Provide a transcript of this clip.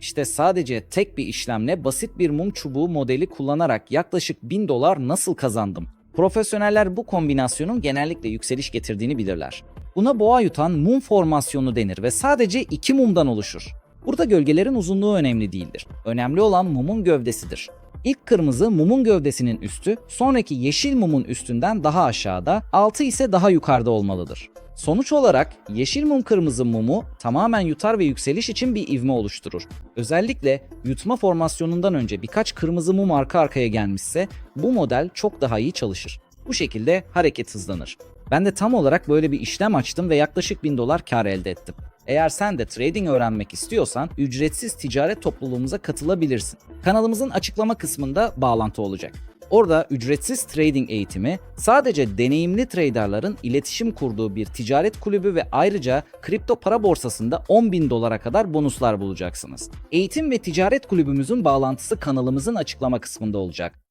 İşte sadece tek bir işlemle basit bir mum çubuğu modeli kullanarak yaklaşık 1000 dolar nasıl kazandım? Profesyoneller bu kombinasyonun genellikle yükseliş getirdiğini bilirler. Buna boğa yutan mum formasyonu denir ve sadece iki mumdan oluşur. Burada gölgelerin uzunluğu önemli değildir. Önemli olan mumun gövdesidir. İlk kırmızı mumun gövdesinin üstü, sonraki yeşil mumun üstünden daha aşağıda, altı ise daha yukarıda olmalıdır. Sonuç olarak yeşil mum kırmızı mumu tamamen yutar ve yükseliş için bir ivme oluşturur. Özellikle yutma formasyonundan önce birkaç kırmızı mum arka arkaya gelmişse bu model çok daha iyi çalışır. Bu şekilde hareket hızlanır. Ben de tam olarak böyle bir işlem açtım ve yaklaşık 1000 dolar kar elde ettim. Eğer sen de trading öğrenmek istiyorsan ücretsiz ticaret topluluğumuza katılabilirsin. Kanalımızın açıklama kısmında bağlantı olacak. Orada ücretsiz trading eğitimi, sadece deneyimli traderların iletişim kurduğu bir ticaret kulübü ve ayrıca kripto para borsasında 10 bin dolara kadar bonuslar bulacaksınız. Eğitim ve ticaret kulübümüzün bağlantısı kanalımızın açıklama kısmında olacak.